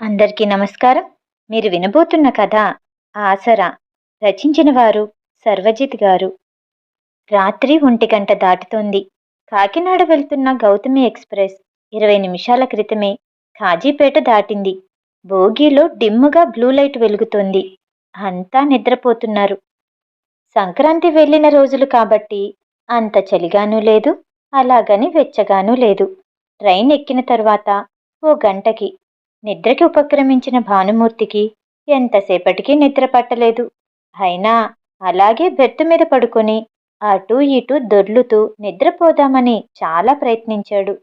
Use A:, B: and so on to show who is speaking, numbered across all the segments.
A: అందరికీ నమస్కారం. మీరు వినబోతున్న కథ ఆసరా రచించిన వారు సర్వజిత్ గారు. రాత్రి ఒంటి గంట దాటుతోంది. కాకినాడ వెళ్తున్న గౌతమి ఎక్స్ప్రెస్ ఇరవై నిమిషాల క్రితమే కాజీపేట దాటింది. బోగీలో డిమ్ముగా బ్లూ లైట్ వెలుగుతోంది. అంతా నిద్రపోతున్నారు. సంక్రాంతి వెళ్ళిన రోజులు కాబట్టి అంత చలిగానూ లేదు అలాగని వెచ్చగానూ లేదు. ట్రైన్ ఎక్కిన తర్వాత ఓ గంటకి నిద్రకి ఉపక్రమించిన భానుమూర్తికి ఎంతసేపటికి నిద్ర పట్టలేదు. అయినా అలాగే బెర్త్ మీద పడుకొని అటూ ఇటూ దొర్లుతూ నిద్రపోదామని చాలా ప్రయత్నించాడు.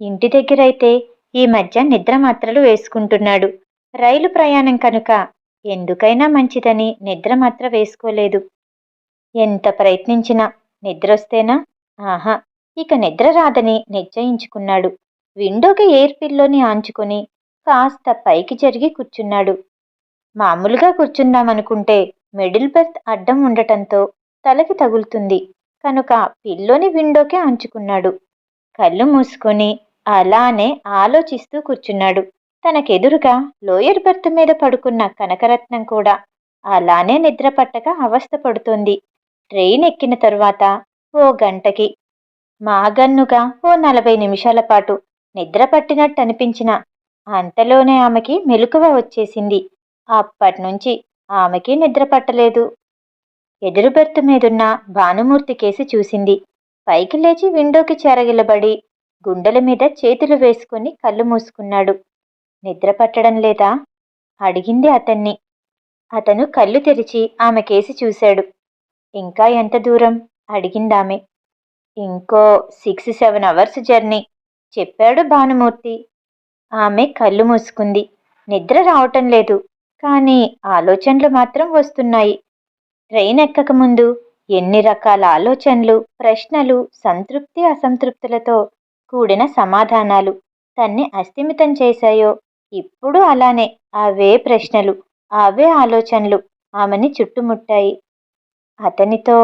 A: ఇంటి దగ్గరైతే ఈ మధ్య నిద్ర మాత్రలు వేసుకుంటున్నాడు. రైలు ప్రయాణం కనుక ఎందుకైనా మంచిదని నిద్ర మాత్ర వేసుకోలేదు. ఎంత ప్రయత్నించినా నిద్రొస్తేనా? ఆహా ఇక నిద్ర రాదని నిశ్చయించుకున్నాడు. విండోకి ఎయిర్ పిల్లోని ఆంచుకొని కాస్త పైకి జరిగి కూర్చున్నాడు. మామూలుగా కూర్చుందామనుకుంటే మిడిల్ బెర్త్ అడ్డం ఉండటంతో తలకి తగులుతుంది. కనుక పిల్లోని విండోకే అంచుకున్నాడు. కళ్ళు మూసుకొని అలానే ఆలోచిస్తూ కూర్చున్నాడు. తనకెదురుగా లోయర్ బెర్త్ మీద పడుకున్న కనకరత్నం కూడా అలానే నిద్ర పట్టక అవస్థ పడుతోంది. ట్రైన్ ఎక్కిన తరువాత ఓ గంటకి మాగన్నుగా ఓ నలభై నిమిషాల పాటు నిద్ర పట్టినట్టు అనిపించిన అంతలోనే ఆమెకి మెలకువ వచ్చేసింది. అప్పటినుంచి ఆమెకి నిద్ర పట్టలేదు. ఎదురు బెర్త్ మీదున్న భానుమూర్తి కేసి చూసింది. పైకి లేచి విండోకి చెరగిలబడి గుండెల మీద చేతులు వేసుకుని కళ్ళు మూసుకున్నాడు. నిద్ర పట్టడం లేదా? అడిగింది అతన్ని. అతను కళ్ళు తెరిచి ఆమె కేసి చూశాడు. ఇంకా ఎంత దూరం? అడిగిందామె. ఇంకో సిక్స్ సెవెన్ అవర్స్ జర్నీ చెప్పాడు భానుమూర్తి. ఆమె కళ్ళు మూసుకుంది. నిద్ర రావటం లేదు. కానీ ఆలోచనలు మాత్రం వస్తున్నాయి. ట్రైన్ ఎక్కకముందు ఎన్ని రకాల ఆలోచనలు ప్రశ్నలు సంతృప్తి అసంతృప్తులతో కూడిన సమాధానాలు తన్ని అస్థిమితం చేశాయో ఇప్పుడు అలానే అవే ప్రశ్నలు అవే ఆలోచనలు ఆమెని చుట్టుముట్టాయి. అతనితో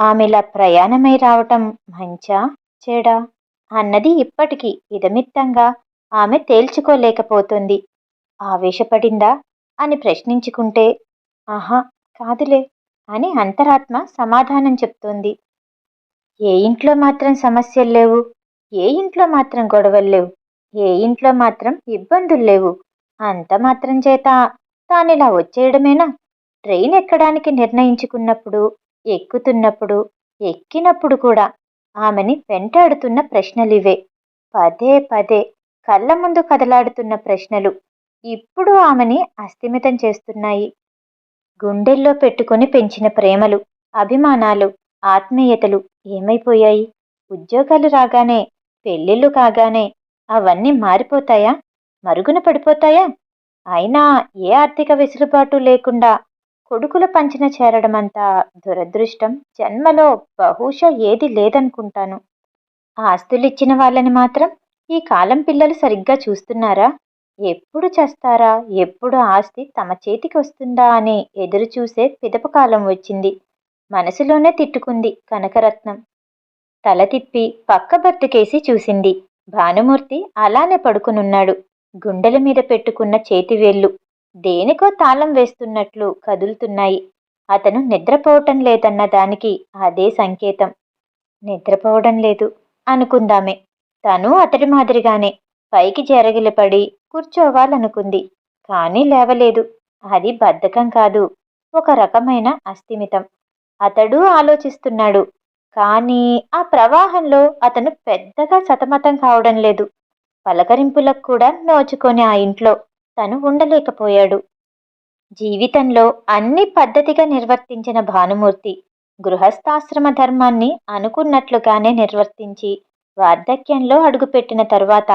A: ఆమెలా ప్రయాణమై రావటం మంచా చెడా? అన్నది ఇప్పటికీ ఇదమిత్తంగా ఆమె తేల్చుకోలేకపోతుంది. ఆవేశపడిందా? అని ప్రశ్నించుకుంటే ఆహా కాదులే అని అంతరాత్మ సమాధానం చెప్తోంది. ఏ ఇంట్లో మాత్రం సమస్యలు లేవు ఏ ఇంట్లో మాత్రం గొడవలు లేవు ఏ ఇంట్లో మాత్రం ఇబ్బందులు లేవు అంత మాత్రం చేత తానిలా వచ్చేయడమేనా? ట్రైన్ ఎక్కడానికి నిర్ణయించుకున్నప్పుడు ఎక్కుతున్నప్పుడు ఎక్కినప్పుడు కూడా ఆమెని వెంటాడుతున్న ప్రశ్నలివే. పదే పదే కళ్ళ ముందు కదలాడుతున్న ప్రశ్నలు ఇప్పుడు ఆమెని అస్థిమితం చేస్తున్నాయి. గుండెల్లో పెట్టుకుని పెంచిన ప్రేమలు అభిమానాలు ఆత్మీయతలు ఏమైపోయాయి? ఉద్యోగాలు రాగానే పెళ్ళిళ్ళు కాగానే అవన్నీ మారిపోతాయా? మరుగున పడిపోతాయా? అయినా ఏ ఆర్థిక వెసులుబాటు లేకుండా కొడుకుల పంచిన చేరడమంతా దురదృష్టం. జన్మలో బహుశా ఏది లేదనుకుంటాను. ఆస్తులిచ్చిన వాళ్ళని మాత్రం ఈ కాలం పిల్లలు సరిగ్గా చూస్తున్నారా? ఎప్పుడు చేస్తారా? ఎప్పుడు ఆస్తి తమ చేతికి వస్తుందా అని ఎదురు చూసే పిదప కాలం వచ్చింది. మనసులోనే తిట్టుకుంది కనకరత్నం. తల తిప్పి పక్క బర్తుకేసి చూసింది. భానుమూర్తి అలానే పడుకునున్నాడు. గుండెల మీద పెట్టుకున్న చేతివేళ్ళు దేనికో తాళం వేస్తున్నట్లు కదులుతున్నాయి. అతను నిద్రపోవటం లేదన్న దానికి అదే సంకేతం. నిద్రపోవడం లేదు అనుకుందామే. తను అతడి మాదిరిగానే పైకి జరగిలపడి కూర్చోవాలనుకుంది. కానీ లేవలేదు. అది బద్ధకం కాదు. ఒక రకమైన అస్థిమితం. అతడు ఆలోచిస్తున్నాడు. కానీ ఆ ప్రవాహంలో అతను పెద్దగా సతమతం కావడం లేదు. పలకరింపులకు కూడా నోచుకొని ఆ ఇంట్లో తను ఉండలేకపోయాడు. జీవితంలో అన్ని పద్ధతిగా నిర్వర్తించిన భానుమూర్తి గృహస్థాశ్రమ ధర్మాన్ని అనుకున్నట్లుగానే నిర్వర్తించి వార్ధక్యంలో అడుగుపెట్టిన తరువాత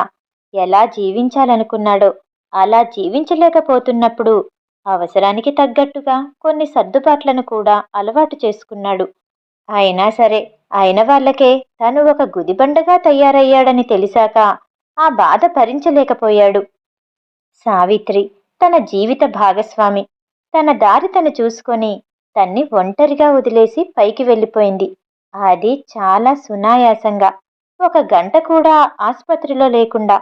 A: ఎలా జీవించాలనుకున్నాడో అలా జీవించలేకపోతున్నప్పుడు అవసరానికి తగ్గట్టుగా కొన్ని సర్దుబాట్లను కూడా అలవాటు చేసుకున్నాడు. అయినా సరే అయిన వాళ్ళకే తను ఒక గుదిబండగా తయారయ్యాడని తెలిసాక ఆ బాధ భరించలేకపోయాడు. సావిత్రి తన జీవిత భాగస్వామి. తన దారి తను చూసుకొని తన్ని ఒంటరిగా వదిలేసి పైకి వెళ్ళిపోయింది. అది చాలా సునాయాసంగా ఒక గంట కూడా ఆసుపత్రిలో లేకుండా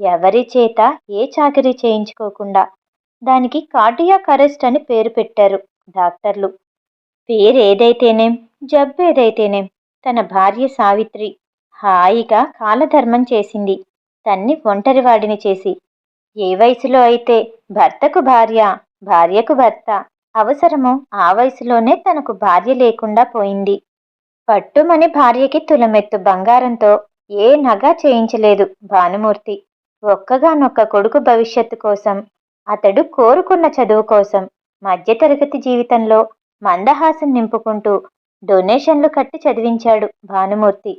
A: ఎవరి చేత ఏ చాకరీ చేయించుకోకుండా దానికి కార్డియాక్ అరెస్ట్ అని పేరు పెట్టారు డాక్టర్లు. పేరేదైతేనేం జబ్బు ఏదైతేనేం తన భార్య సావిత్రి హాయిగా కాలధర్మం చేసింది. తన్ని ఒంటరివాడిని చేసి ఏ వయసులో అయితే భర్తకు భార్య భార్యకు భర్త అవసరమో ఆ వయసులోనే తనకు భార్య లేకుండా పోయింది. పట్టుమని భార్యకి తులమెత్తు బంగారంతో ఏ నగా చేయించలేదు భానుమూర్తి. ఒక్కగానొక్క కొడుకు భవిష్యత్తు కోసం అతడు కోరుకున్న చదువు కోసం మధ్యతరగతి జీవితంలో మందహాసం నింపుకుంటూ డొనేషన్లు కట్టి చదివించాడు భానుమూర్తి.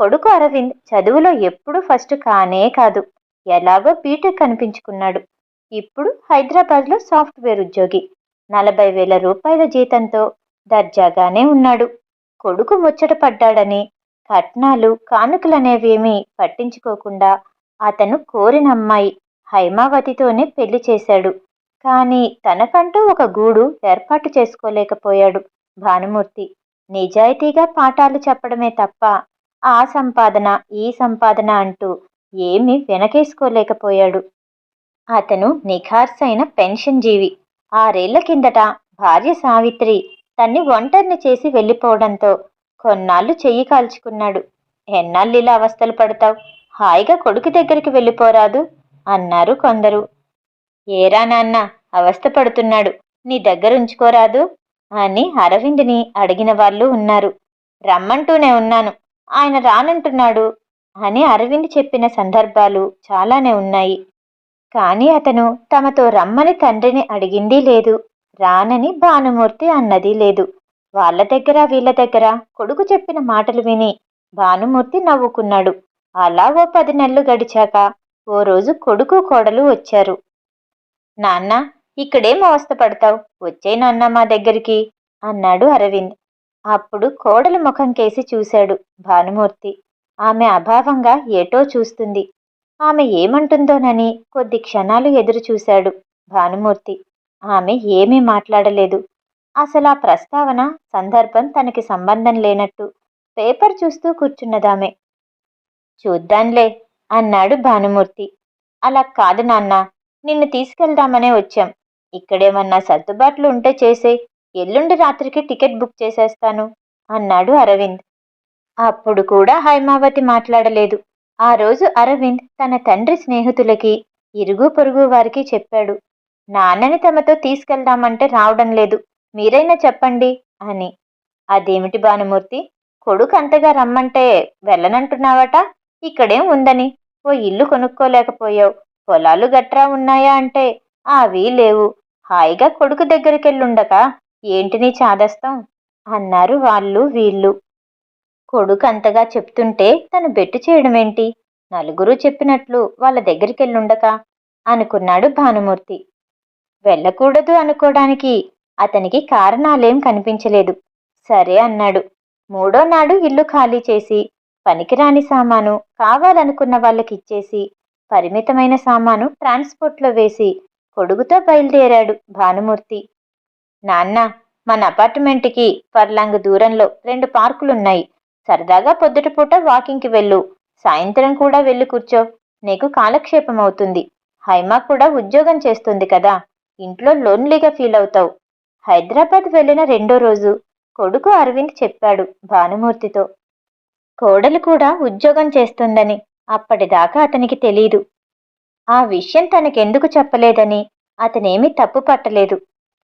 A: కొడుకు అరవింద్ చదువులో ఎప్పుడూ ఫస్ట్ కానే కాదు ఎలాగో బీటెక్ కనిపించుకున్నాడు. ఇప్పుడు హైదరాబాద్లో సాఫ్ట్వేర్ ఉద్యోగి. నలభై వేల రూపాయల జీతంతో దర్జాగానే ఉన్నాడు. కొడుకు ముచ్చట పడ్డాడని. కట్నాలు కానుకలనేవేమీ పట్టించుకోకుండా అతను కోరిన అమ్మాయి హైమావతితోనే పెళ్ళి చేశాడు. కానీ తనకంటూ ఒక గూడు ఏర్పాటు చేసుకోలేకపోయాడు భానుమూర్తి. నిజాయితీగా పాఠాలు చెప్పడమే తప్ప ఆ సంపాదన ఈ సంపాదన అంటూ ఏమీ వెనకేసుకోలేకపోయాడు. అతను నిఖార్సైన పెన్షన్ జీవి. ఆరేళ్ళ కిందట భార్య సావిత్రి తన్ని ఒంటరిని చేసి వెళ్ళిపోవడంతో కొన్నాళ్ళు చెయ్యి కాల్చుకున్నాడు. ఎన్నాళ్ళు ఇలా అవస్థలు పడతావు? హాయిగా కొడుకు దగ్గరికి వెళ్ళిపోరాదు అన్నారు కొందరు. ఏరా నాన్న అవస్థ పడుతున్నాడు. నీ దగ్గర ఉంచుకోరాదు అని అరవింద్ని అడిగిన వాళ్ళు ఉన్నారు. రమ్మంటూనే ఉన్నాను. ఆయన రానంటున్నాడు అని అరవింద్ చెప్పిన సందర్భాలు చాలానే ఉన్నాయి. కానీ అతను తమతో రమ్మని తండ్రిని అడిగింది లేదు. రానని భానుమూర్తి అన్నది లేదు. వాళ్ళ దగ్గర వీళ్ళ దగ్గర కొడుకు చెప్పిన మాటలు విని భానుమూర్తి నవ్వుకున్నాడు. అలా ఓ పది నెలలు గడిచాక ఓ రోజు కొడుకు కోడలు వచ్చారు. నాన్న ఇక్కడేం అవస్థ పడతావు వచ్చే నాన్న మా దగ్గరికి అన్నాడు అరవింద్. అప్పుడు కోడలు ముఖం కేసి చూశాడు భానుమూర్తి. ఆమె అభావంగా ఏటో చూస్తుంది. ఆమె ఏమంటుందోనని కొద్ది క్షణాలు ఎదురు చూశాడు భానుమూర్తి. ఆమె ఏమీ మాట్లాడలేదు. అసలు ఆ ప్రస్తావన సందర్భం తనకి సంబంధం లేనట్టు పేపర్ చూస్తూ కూర్చున్నదామె. చూద్దాంలే అన్నాడు భానుమూర్తి. అలా కాదు నాన్న నిన్ను తీసుకెళ్దామనే వచ్చాం. ఇక్కడేమన్నా సర్దుబాట్లు ఉంటే చేసే ఎల్లుండి రాత్రికి టికెట్ బుక్ చేసేస్తాను అన్నాడు అరవింద్. అప్పుడు కూడా హైమావతి మాట్లాడలేదు. ఆ రోజు అరవింద్ తన తండ్రి స్నేహితులకి ఇరుగు పొరుగు వారికి చెప్పాడు. నాన్నని తమతో తీసుకెళ్దామంటే రావడం లేదు. మీరైనా చెప్పండి అని. అదేమిటి భానుమూర్తి? కొడుకు అంతగా రమ్మంటే వెళ్ళనంటున్నావట? ఇక్కడేం ఉందని? ఓ ఇల్లు కొనుక్కోలేకపోయావు. పొలాలు గట్రా ఉన్నాయా అంటే? అవి లేవు. హాయిగా కొడుకు దగ్గరికెళ్ళుండక ఏంటి నీ చాదస్తాం? అన్నారు వాళ్ళు వీళ్ళు. కొడుకు అంతగా చెప్తుంటే తను బెట్టు చేయడమేంటి? నలుగురు చెప్పినట్లు వాళ్ళ దగ్గరికెళ్ళుండక అనుకున్నాడు భానుమూర్తి. వెళ్ళకూడదు అనుకోవడానికి అతనికి కారణాలేం కనిపించలేదు. సరే అన్నాడు. మూడో నాడు ఇల్లు ఖాళీ చేసి పనికిరాని సామాను కావాలనుకున్న వాళ్ళకి ఇచ్చేసి పరిమితమైన సామాను ట్రాన్స్పోర్ట్లో వేసి కొడుకుతో బయలుదేరాడు భానుమూర్తి. నాన్న మన అపార్ట్మెంట్కి పర్లాంగ్ దూరంలో రెండు పార్కులున్నాయి. సరదాగా పొద్దుటపూట వాకింగ్కి వెళ్ళు. సాయంత్రం కూడా వెళ్ళి కూర్చో. నీకు కాలక్షేపం అవుతుంది హైమా కూడా ఉద్యోగం చేస్తుంది కదా. ఇంట్లో లోన్లీగా ఫీల్ అవుతావు. హైదరాబాద్ వెళ్ళిన రెండో రోజు కొడుకు అరవింద్ చెప్పాడు భానుమూర్తితో. కోడలు కూడా ఉద్యోగం చేస్తుందని అప్పటిదాకా అతనికి తెలీదు. ఆ విషయం తనకెందుకు చెప్పలేదని అతనేమీ తప్పు పట్టలేదు.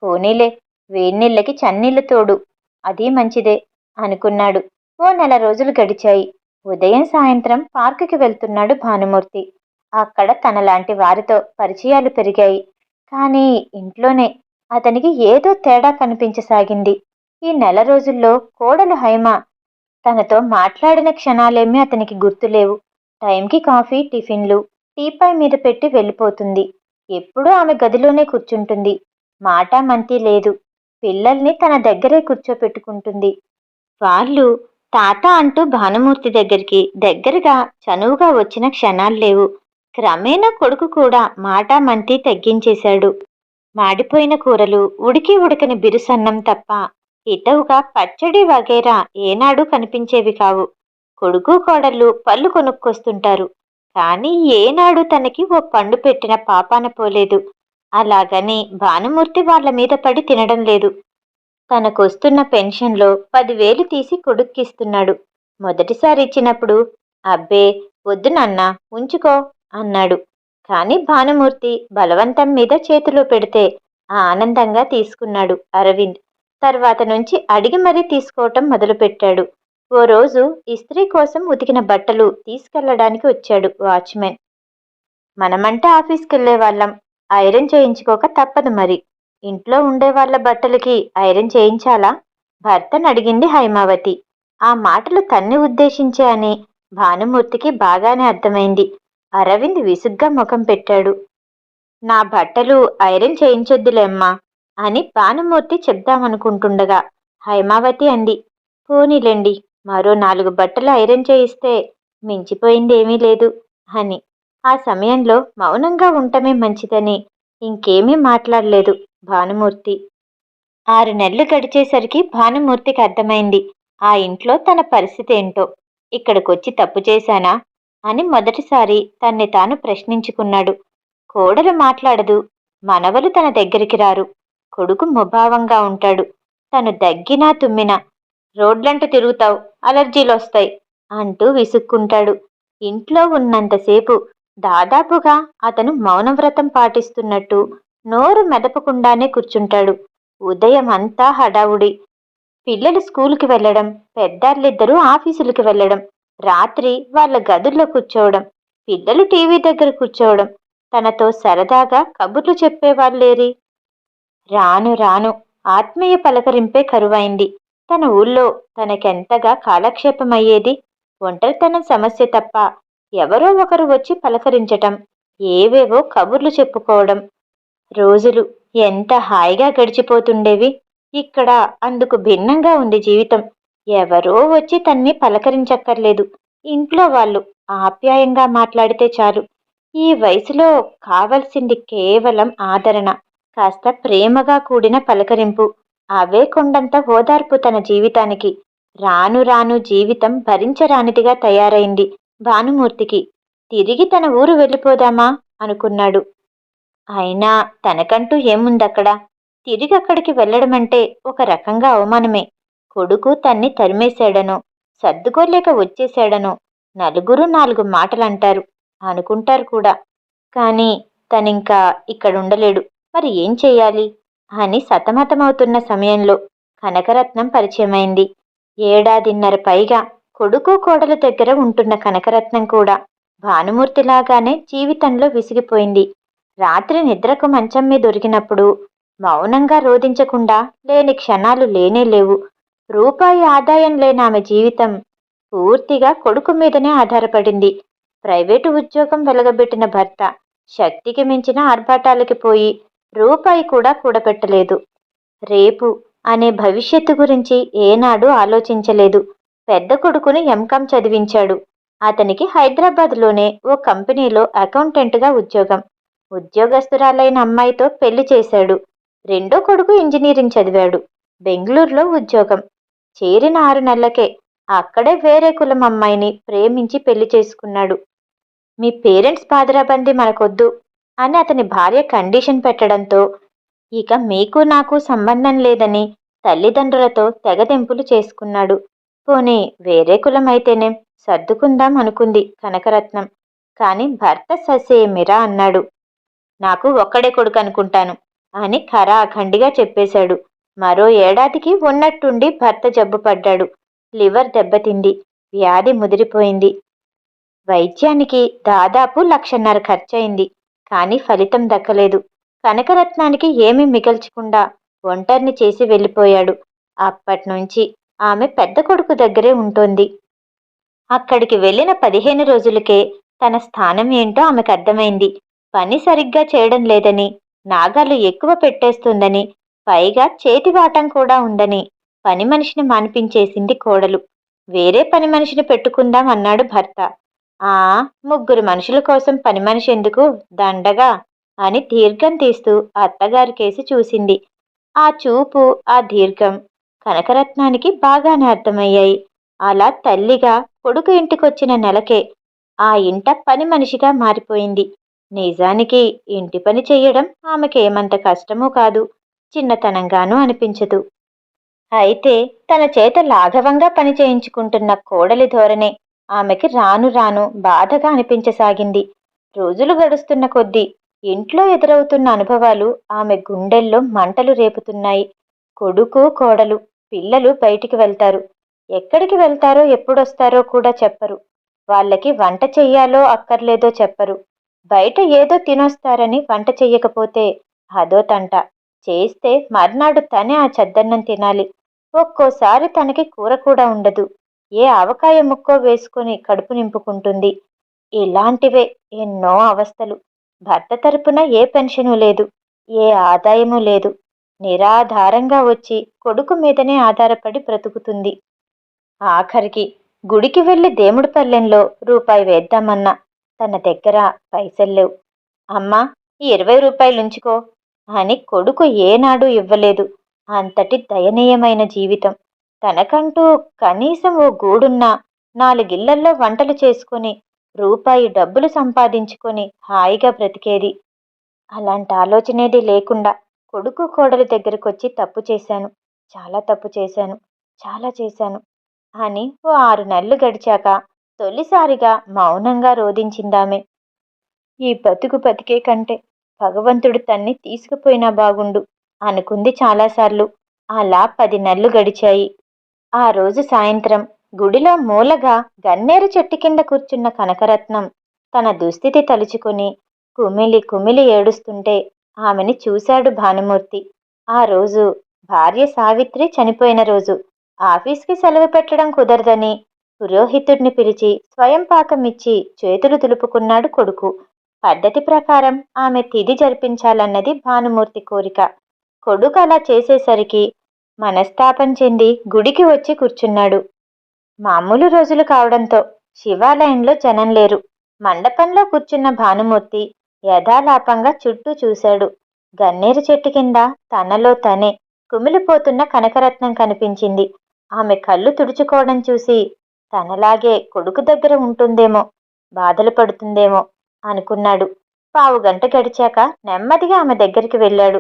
A: పోనీలే వేన్నీళ్ళకి చన్నీళ్ళు తోడు అది మంచిదే అనుకున్నాడు. ఓ నెల రోజులు గడిచాయి. ఉదయం సాయంత్రం పార్కుకి వెళ్తున్నాడు భానుమూర్తి. అక్కడ తనలాంటి వారితో పరిచయాలు పెరిగాయి. కానీ ఇంట్లోనే అతనికి ఏదో తేడా కనిపించసాగింది. ఈ నెల రోజుల్లో కోడలు హైమ తనతో మాట్లాడిన క్షణాలేమీ అతనికి గుర్తులేవు. టైంకి కాఫీ టిఫిన్లు టీపాయ్ మీద పెట్టి వెళ్ళిపోతుంది. ఎప్పుడూ ఆమె గదిలోనే కూర్చుంటుంది. మాట మంతి లేదు. పిల్లల్ని తన దగ్గరే కూర్చోపెట్టుకుంటుంది. వాళ్ళు తాత అంటూ భానుమూర్తి దగ్గరికి దగ్గరగా చనువుగా వచ్చిన క్షణాలు లేవు. క్రమేణా కొడుకు కూడా మాట మంతి తగ్గించేశాడు. మాడిపోయిన కూరలు ఉడికి ఉడకని బిరుసన్నం తప్ప ఇతవుగా పచ్చడి వగేరా ఏనాడు కనిపించేవి కావు. కొడుకు కోడళ్ళు పళ్ళు కొనుక్కొస్తుంటారు. కానీ ఏనాడు తనకి ఓ పండు పెట్టిన పాపాన పోలేదు. అలాగని భానుమూర్తి వాళ్ళ మీద పడి తినడం లేదు. తనకొస్తున్న పెన్షన్లో పదివేలు తీసి కొడుక్కిస్తున్నాడు. మొదటిసారి ఇచ్చినప్పుడు అబ్బే వద్దు నాన్న ఉంచుకో అన్నాడు. కానీ భానుమూర్తి బలవంతం మీద చేతిలో పెడితే ఆనందంగా తీసుకున్నాడు అరవింద్. తర్వాత నుంచి అడిగి మరీ తీసుకోవటం మొదలుపెట్టాడు. ఓ రోజు ఇస్త్రీ కోసం ఉతికిన బట్టలు తీసుకెళ్ళడానికి వచ్చాడు వాచ్మెన్. మనమంటే ఆఫీస్కి వెళ్ళే వాళ్ళం. ఐరన్ చేయించుకోక తప్పదు మరి. ఇంట్లో ఉండే వాళ్ళ బట్టలకి ఐరన్ చేయించాలా? భర్తను అడిగింది హైమావతి. ఆ మాటలు తన్ని ఉద్దేశించే అని భానుమూర్తికి బాగానే అర్థమైంది. అరవింద్ విసుగ్గా ముఖం పెట్టాడు. నా బట్టలు ఐరన్ చేయించొద్దులేమ్మా అని భానుమూర్తి చెప్దామనుకుంటుండగా హైమావతి అంది. పోనీలేండి మరో నాలుగు బట్టలు ఐరన్ చేయిస్తే మించిపోయిందేమీ లేదు అని. ఆ సమయంలో మౌనంగా ఉండటమే మంచిదని ఇంకేమీ మాట్లాడలేదు భానుమూర్తి. ఆరు నెలలు గడిచేసరికి భానుమూర్తికి అర్థమైంది ఆ ఇంట్లో తన పరిస్థితి ఏంటో. ఇక్కడికొచ్చి తప్పు చేశానా? అని మొదటిసారి తన్ని తాను ప్రశ్నించుకున్నాడు. కోడలు మాట్లాడదు. మనవలు తన దగ్గరికి రారు. కొడుకు ముభావంగా ఉంటాడు. తను దగ్గినా తుమ్మినా రోడ్లంట తిరుగుతావు అలర్జీలు వస్తాయి అంటూ విసుక్కుంటాడు. ఇంట్లో ఉన్నంతసేపు దాదాపుగా అతను మౌనవ్రతం పాటిస్తున్నట్టు నోరు మెదపకుండానే కూర్చుంటాడు. ఉదయం అంతా హడావుడి. పిల్లలు స్కూల్కి వెళ్ళడం పెద్దార్లిద్దరూ ఆఫీసులకి వెళ్ళడం రాత్రి వాళ్ళ గదుల్లో కూర్చోవడం పిల్లలు టీవీ దగ్గర కూర్చోవడం తనతో సరదాగా కబుర్లు చెప్పేవాళ్ళేరి. రాను రాను ఆత్మీయ పలకరింపే కరువైంది. తన ఊళ్ళో తనకెంతగా కాలక్షేపమయ్యేది? ఒంటరితనం సమస్య తప్ప ఎవరో ఒకరు వచ్చి పలకరించటం ఏవేవో కబుర్లు చెప్పుకోవడం. రోజులు ఎంత హాయిగా గడిచిపోతుండేవి. ఇక్కడ అందుకు భిన్నంగా ఉంది జీవితం. ఎవరో వచ్చి తన్ని పలకరించక్కర్లేదు. ఇంట్లో వాళ్ళు ఆప్యాయంగా మాట్లాడితే చాలు. ఈ వయసులో కావలసింది కేవలం ఆదరణ కాస్త ప్రేమగా కూడిన పలకరింపు. అవే కొండంత ఓదార్పు తన జీవితానికి. రాను రాను జీవితం భరించరానిదిగా తయారైంది భానుమూర్తికి. తిరిగి తన ఊరు వెళ్ళిపోదామా? అనుకున్నాడు. అయినా తనకంటూ ఏముందక్కడ? తిరిగి అక్కడికి వెళ్ళడమంటే ఒక రకంగా అవమానమే. కొడుకు తన్ని తరిమేశాడనో సర్దుకోలేక వచ్చేశాడనో. నలుగురు నాలుగు మాటలంటారు అనుకుంటారు కూడా. కానీ తనింకా ఇక్కడుండలేడు. మరి ఏం చెయ్యాలి అని సతమతమవుతున్న సమయంలో కనకరత్నం పరిచయమైంది. ఏడాదిన్నర పైగా కొడుకు కోడల దగ్గర ఉంటున్న కనకరత్నం కూడా భానుమూర్తిలాగానే జీవితంలో విసిగిపోయింది. రాత్రి నిద్రకు మంచం మీద దొరికినప్పుడు మౌనంగా రోధించకుండా లేని క్షణాలు లేనే లేవు. రూపాయి ఆదాయం లేని ఆమె జీవితం పూర్తిగా కొడుకు మీదనే ఆధారపడింది. ప్రైవేటు ఉద్యోగం వెలగబెట్టిన భర్త శక్తికి మించిన ఆర్భాటాలకి పోయి రూపాయి కూడా కూడబెట్టలేదు. రేపు అనే భవిష్యత్తు గురించి ఏనాడు ఆలోచించలేదు. పెద్ద కొడుకుని ఎంకామ్ చదివించాడు. అతనికి హైదరాబాద్లోనే ఓ కంపెనీలో అకౌంటెంట్గా ఉద్యోగం. ఉద్యోగస్తురాలైన అమ్మాయితో పెళ్ళి చేశాడు. రెండో కొడుకు ఇంజనీరింగ్ చదివాడు. బెంగళూరులో ఉద్యోగం. చేరిన ఆరు నెలలకే అక్కడే వేరే కులం అమ్మాయిని ప్రేమించి పెళ్ళి చేసుకున్నాడు. మీ పేరెంట్స్ బాధరాబంది మనకొద్దు అని అతని భార్య కండిషన్ పెట్టడంతో ఇక మీకు నాకు సంబంధం లేదని తల్లిదండ్రులతో తెగదెంపులు చేసుకున్నాడు. పోనీ వేరే కులం అయితేనే సర్దుకుందాం అనుకుంది కనకరత్నం. కాని భర్త ససేమిరా అన్నాడు. నాకు ఒక్కడే కొడుకు అనుకుంటాను అని ఖరాఖండిగా చెప్పేశాడు. మరో ఏడాదికి ఉన్నట్టుండి భర్త జబ్బు పడ్డాడు. లివర్ దెబ్బతింది. వ్యాధి ముదిరిపోయింది. వైద్యానికి దాదాపు లక్షన్నర ఖర్చయింది. కానీ ఫలితం దక్కలేదు. కనకరత్నానికి ఏమీ మిగల్చకుండా ఒంటరిని చేసి వెళ్ళిపోయాడు. అప్పట్నుంచి ఆమె పెద్ద కొడుకు దగ్గరే ఉంటోంది. అక్కడికి వెళ్ళిన పదిహేను రోజులకే తన స్థానం ఏంటో ఆమెకు అర్థమైంది. పని సరిగ్గా చేయడం లేదని నాగాలు ఎక్కువ పెట్టేస్తుందని పైగా చేతివాటం కూడా ఉందని పని మనిషిని మానిపించేసింది కోడలు. వేరే పని మనిషిని పెట్టుకుందాం అన్నాడు భర్త. ఆ ముగ్గురు మనుషుల కోసం పని మనిషి ఎందుకు దండగా? అని దీర్ఘం తీస్తూ అత్తగారి కేసి చూసింది. ఆ చూపు ఆ దీర్ఘం కనకరత్నానికి బాగానే అర్థమయ్యాయి. అలా తల్లిగా కొడుకు ఇంటికొచ్చిన నెలకే ఆ ఇంట పని మనిషిగా మారిపోయింది. నిజానికి ఇంటి పని చెయ్యడం ఆమెకేమంత కష్టమూ కాదు. చిన్నతనంగానూ అనిపించదు. అయితే తన చేత లాఘవంగా పని చేయించుకుంటున్న కోడలి ధోరణే ఆమెకి రాను రాను బాధగా అనిపించసాగింది. రోజులు గడుస్తున్న కొద్దీ ఇంట్లో ఎదురవుతున్న అనుభవాలు ఆమె గుండెల్లో మంటలు రేపుతున్నాయి. కొడుకు కోడలు పిల్లలు బయటికి వెళ్తారు. ఎక్కడికి వెళ్తారో ఎప్పుడొస్తారో కూడా చెప్పరు. వాళ్ళకి వంట చెయ్యాలో అక్కర్లేదో చెప్పరు. బయట ఏదో తినొస్తారని వంట చెయ్యకపోతే అదో తంట. చేస్తే మర్నాడు తనే ఆ చద్దన్నం తినాలి. ఒక్కోసారి తనకి కూర కూడా ఉండదు. ఏ ఆవకాయ ముక్కో వేసుకొని కడుపు నింపుకుంటుంది. ఇలాంటివే ఎన్నో అవస్థలు. భర్త తరపున ఏ పెన్షను లేదు. ఏ ఆదాయము లేదు. నిరాధారంగా వచ్చి కొడుకు మీదనే ఆధారపడి బ్రతుకుతుంది. ఆఖరికి గుడికి వెళ్ళి దేవుడి పల్లెంలో రూపాయి వేద్దామన్నా తన దగ్గర పైసల్లేవు అమ్మా ఈ ఇరవై రూపాయలుంచుకో. అని కొడుకు ఏనాడు ఇవ్వలేదు. అంతటి దయనీయమైన జీవితం. తనకంటూ కనీసం ఓ గూడున్నా నాలుగిళ్ళల్లో వంటలు చేసుకుని రూపాయి డబ్బులు సంపాదించుకొని హాయిగా బ్రతికేది. అలాంటి ఆలోచనేది లేకుండా కొడుకు కోడలి దగ్గరకొచ్చి తప్పు చేశాను. చాలా తప్పు చేశాను. చాలా చేశాను. అని ఓ ఆరు నెలలు గడిచాక తొలిసారిగా మౌనంగా రోధించిందామె. ఈ బతుకు బతికే కంటే భగవంతుడు తన్ని తీసుకుపోయినా బాగుండు అనుకుంది చాలాసార్లు. అలా పది నెలలు గడిచాయి. ఆ రోజు సాయంత్రం గుడిలో మూలగా గన్నేరు చెట్టు కింద కూర్చున్న కనకరత్నం తన దుస్థితి తలుచుకుని కుమిలి కుమిలి ఏడుస్తుంటే ఆమెని చూశాడు భానుమూర్తి. ఆ రోజు భార్య సావిత్రి చనిపోయిన రోజు ఆఫీస్కి సెలవు పెట్టడం కుదరదని పురోహితుడిని పిలిచి స్వయం పాకం ఇచ్చి చేతులు దులుపుకున్నాడు కొడుకు. పద్ధతి ప్రకారం ఆమె తిది జరిపించాలన్నది భానుమూర్తి కోరిక. కొడుకు అలా చేసేసరికి మనస్తాపం చెంది గుడికి వచ్చి కూర్చున్నాడు. మామూలు రోజులు కావడంతో శివాలయంలో జనం లేరు. మండపంలో కూర్చున్న భానుమూర్తి యథాలాపంగా చుట్టూ చూశాడు. గన్నేరు చెట్టు కింద తనలో తనే కుమిలిపోతున్న కనకరత్నం కనిపించింది. ఆమె కళ్ళు తుడుచుకోవడం చూసి తనలాగే కొడుకు దగ్గర ఉంటుందేమో బాధలు పడుతుందేమో అనుకున్నాడు. పావు గంట గడిచాక నెమ్మదిగా ఆమె దగ్గరికి వెళ్ళాడు.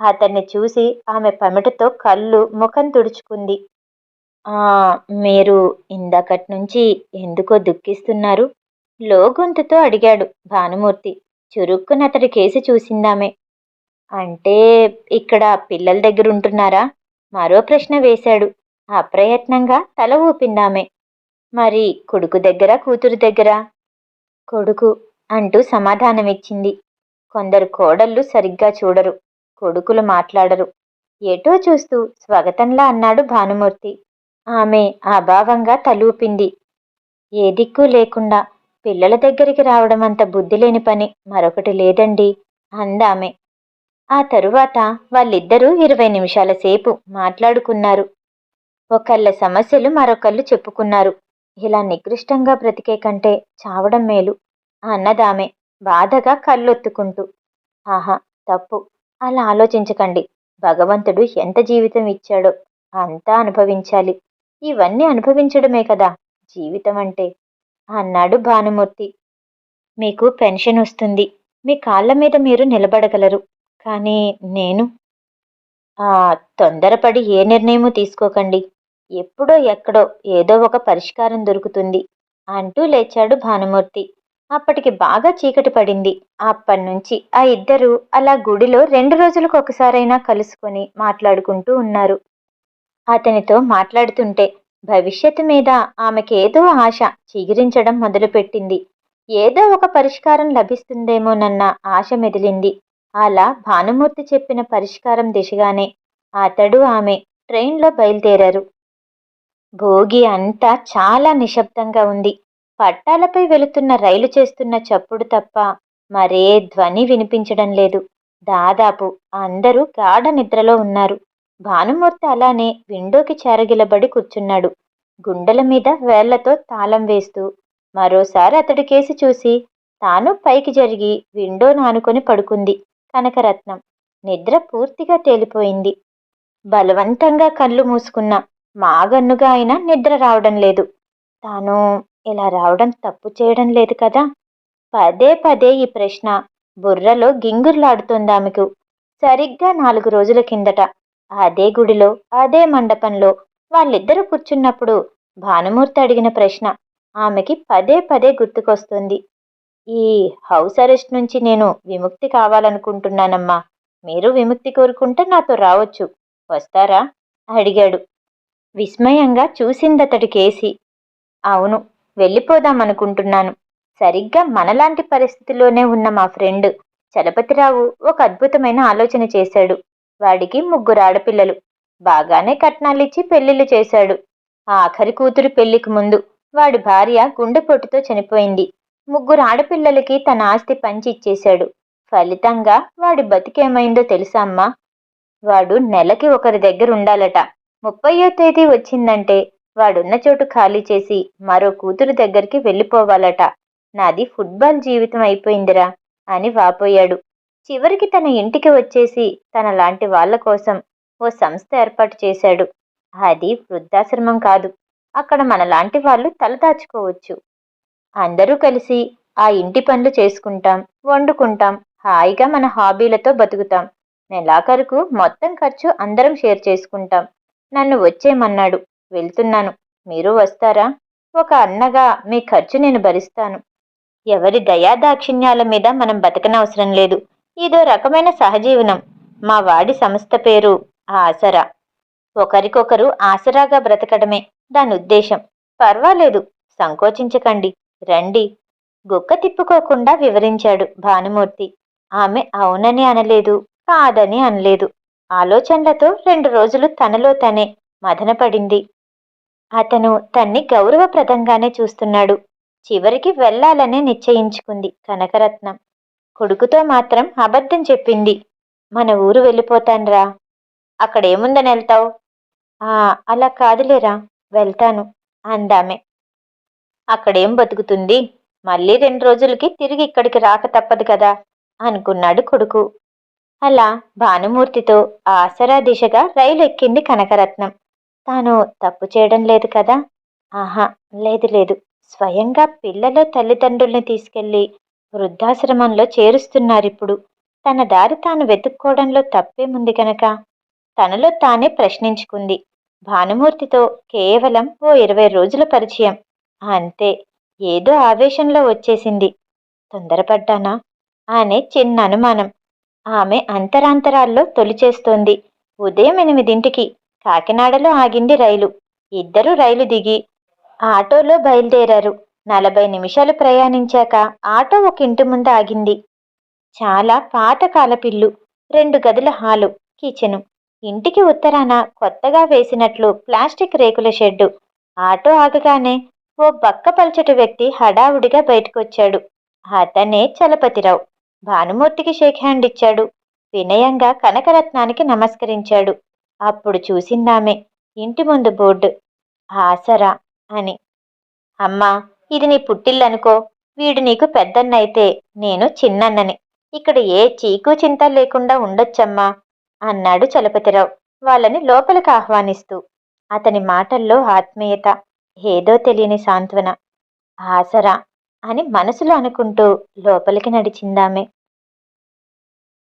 A: అతన్ని చూసి ఆమె పమిటతో కళ్ళు ముఖం తుడుచుకుంది. మీరు ఇందాకటి నుంచి ఎందుకో దుఃఖిస్తున్నారు? లోగొంతుతో అడిగాడు భానుమూర్తి. చురుక్కున అతడి కేసి చూసిందామె. అంటే ఇక్కడ పిల్లల దగ్గర ఉంటున్నారా మరో ప్రశ్న వేశాడు. అప్రయత్నంగా తల ఊపిందామె. మరి కొడుకు దగ్గర కూతురు దగ్గర? కొడుకు అంటూ సమాధానమిచ్చింది. కొందరు కోడళ్ళు సరిగ్గా చూడరు కొడుకులు మాట్లాడరు. ఏటో చూస్తూ స్వాగతంలా అన్నాడు భానుమూర్తి. ఆమె అభావంగా తలూపింది. ఏ దిక్కు లేకుండా పిల్లల దగ్గరికి రావడం అంత బుద్ధి లేని పని మరొకటి లేదండి అందామె. ఆ తరువాత వాళ్ళిద్దరూ ఇరవై నిమిషాల సేపు మాట్లాడుకున్నారు. ఒకళ్ళ సమస్యలు మరొకళ్ళు చెప్పుకున్నారు. ఇలా నికృష్టంగా బ్రతికే కంటే చావడం మేలు. అన్నదామె. బాధగా కళ్ళొత్తుకుంటూ ఆహా తప్పు. అలా ఆలోచించకండి. భగవంతుడు ఎంత జీవితం ఇచ్చాడో అంతా అనుభవించాలి. ఇవన్నీ అనుభవించడమే కదా జీవితం అంటే. అన్నాడు భానుమూర్తి. మీకు పెన్షన్ వస్తుంది. మీ కాళ్ళ మీద మీరు నిలబడగలరు. కానీ నేను ఆ తొందరపడి ఏ నిర్ణయము తీసుకోకండి. ఎప్పుడో ఎక్కడో ఏదో ఒక పరిష్కారం దొరుకుతుంది అంటూ లేచాడు భానుమూర్తి. అప్పటికి బాగా చీకటి పడింది. అప్పటినుంచి ఆ ఇద్దరు అలా గుడిలో రెండు రోజులకు ఒకసారైనా కలుసుకొని మాట్లాడుకుంటూ ఉన్నారు. అతనితో మాట్లాడుతుంటే భవిష్యత్తు మీద ఆమెకేదో ఆశ చిగిరించడం మొదలుపెట్టింది. ఏదో ఒక పరిష్కారం లభిస్తుందేమోనన్న ఆశ మెదిలింది. అలా భానుమూర్తి చెప్పిన పరిష్కారం దిశగానే అతడు ఆమె ట్రైన్లో బయలుదేరారు. భోగి అంతా చాలా నిశ్శబ్దంగా ఉంది. పట్టాలపై వెళుతున్న రైలు చేస్తున్న చప్పుడు తప్ప మరే ధ్వని వినిపించడం లేదు. దాదాపు అందరూ గాఢ నిద్రలో ఉన్నారు. భానుమూర్తి అలానే విండోకి చేరగిలబడి కూర్చున్నాడు. గుండెల మీద వేళ్ళతో తాళం వేస్తూ మరోసారి అతడి కేసి చూసి తాను పైకి జరిగి విండోను ఆనుకొని పడుకుంది కనకరత్నం. నిద్ర పూర్తిగా తేలిపోయింది. బలవంతంగా కళ్ళు మూసుకున్న మాగన్నుగా అయినా నిద్ర రావడం లేదు. తాను ఇలా రావడం తప్పు చేయడం లేదు కదా? పదే పదే ఈ ప్రశ్న బుర్రలో గింగుర్లాడుతోంది ఆమెకు. సరిగ్గా నాలుగు రోజుల కిందట. అదే గుడిలో అదే మండపంలో వాళ్ళిద్దరూ కూర్చున్నప్పుడు భానుమూర్తి అడిగిన ప్రశ్న ఆమెకి పదే పదే గుర్తుకొస్తుంది. ఈ హౌస్ అరెస్ట్ నుంచి నేను విముక్తి కావాలనుకుంటున్నానమ్మా. మీరు విముక్తి కోరుకుంటే నాతో రావచ్చు. వస్తారా? అడిగాడు. విస్మయంగా చూసిందతడు కేసి. అవును వెళ్ళిపోదామనుకుంటున్నాను సరిగ్గా మనలాంటి పరిస్థితిలోనే ఉన్న మా ఫ్రెండ్ చలపతిరావు ఒక అద్భుతమైన ఆలోచన చేశాడు. వాడికి ముగ్గురు ఆడపిల్లలు. బాగానే కట్నాలిచ్చి పెళ్ళిళ్ళు చేశాడు. ఆ ఆఖరి కూతురు పెళ్ళికి ముందు వాడి భార్య గుండెపోటుతో చనిపోయింది. ముగ్గురు ఆడపిల్లలకి తన ఆస్తి పంచి ఇచ్చేశాడు. ఫలితంగా వాడి బతికేమైందో తెలుసా అమ్మా? వాడు నెలకి ఒకరి దగ్గర ఉండాలట. ముప్పయో తేదీ వచ్చిందంటే వాడున్న చోటు ఖాళీ చేసి మరో కూతురు దగ్గరికి వెళ్ళిపోవాలట. నాది ఫుట్బాల్ జీవితం అయిపోయిందిరా అని వాపోయాడు. చివరికి తన ఇంటికి వచ్చేసి తన లాంటి వాళ్ళ కోసం ఓ సంస్థ ఏర్పాటు చేశాడు. అది వృద్ధాశ్రమం కాదు. అక్కడ మనలాంటి వాళ్ళు తలదాచుకోవచ్చు అందరూ కలిసి ఆ ఇంటి పనులు చేసుకుంటాం వండుకుంటాం హాయిగా మన హాబీలతో బతుకుతాం. నెలాఖరుకు మొత్తం ఖర్చు అందరం షేర్ చేసుకుంటాం. నన్ను వచ్చేయమన్నాడు. వెళ్తున్నాను. మీరు వస్తారా? ఒక అన్నగా మీ ఖర్చు నేను భరిస్తాను. ఎవరి దయాదాక్షిణ్యాల మీద మనం బతకనవసరం లేదు. ఇదో రకమైన సహజీవనం. మా వాడి సంస్థ పేరు ఆసరా. ఒకరికొకరు ఆసరాగా బ్రతకడమే దాని ఉద్దేశం. పర్వాలేదు సంకోచించకండి. రండి. గుక్క తిప్పుకోకుండా వివరించాడు భానుమూర్తి. ఆమె అవునని అనలేదు కాదని అనలేదు. ఆలోచనలతో రెండు రోజులు తనలో తనే మదనపడింది. అతను తన్ని గౌరవప్రదంగానే చూస్తున్నాడు. చివరికి వెళ్ళాలనే నిశ్చయించుకుంది కనకరత్నం. కొడుకుతో మాత్రం అబద్ధం చెప్పింది. మన ఊరు వెళ్ళిపోతాన్రా. అక్కడేముందని వెళ్తావు? ఆ అలా కాదులేరా వెళ్తాను అందామె. అక్కడేం బతుకుతుంది? మళ్ళీ రెండు రోజులకి తిరిగి ఇక్కడికి రాక తప్పదు కదా అనుకున్నాడు కొడుకు. అలా భానుమూర్తితో ఆసరా దిశగా రైలు ఎక్కింది కనకరత్నం. తాను తప్పు చేయడం లేదు కదా? ఆహా లేదు లేదు. స్వయంగా పిల్లల తల్లిదండ్రుల్ని తీసుకెళ్ళి వృద్ధాశ్రమంలో చేరుస్తున్నారిప్పుడు తన దారి తాను వెతుక్కోవడంలో తప్పేముంది కనుక తనలో తానే ప్రశ్నించుకుంది. భానుమూర్తితో కేవలం ఓ ఇరవై రోజుల పరిచయం. అంతే ఏదో ఆవేశంలో వచ్చేసింది. తొందరపడ్డానా? అనే చిన్న అనుమానం. ఆమె అంతరాంతరాల్లో తొలిచేస్తోంది. ఉదయం ఎనిమిదింటికి కాకినాడలో ఆగింది రైలు. ఇద్దరు రైలు దిగి ఆటోలో బయలుదేరారు. నలభై నిమిషాలు ప్రయాణించాక ఆటో ఒక ఇంటి ముందు ఆగింది. చాలా పాతకాల పిల్లు రెండు గదుల హాలు కిచెను. ఇంటికి ఉత్తరాన కొత్తగా వేసినట్లు ప్లాస్టిక్ రేకుల షెడ్డు. ఆటో ఆగగానే ఓ బక్క బక్కపల్చటి వ్యక్తి హడావుడిగా బయటకొచ్చాడు. అతనే చలపతిరావు. భానుమూర్తికి షేక్ హ్యాండ్ ఇచ్చాడు. వినయంగా కనకరత్నానికి నమస్కరించాడు. అప్పుడు చూసిందామె ఇంటి ముందు బోర్డు ఆసరా అని. అమ్మా ఇది నీ పుట్టిల్లనుకో వీడు నీకు పెద్దన్నైతే నేను చిన్నన్నని. ఇక్కడ ఏ చీకు చింత లేకుండా ఉండొచ్చమ్మా అన్నాడు చలపతిరావు వాళ్ళని లోపలికి ఆహ్వానిస్తూ. అతని మాటల్లో ఆత్మీయత ఏదో తెలియని సాంత్వన. ఆసరా అని మనసులో అనుకుంటూ లోపలికి నడిచిందామె.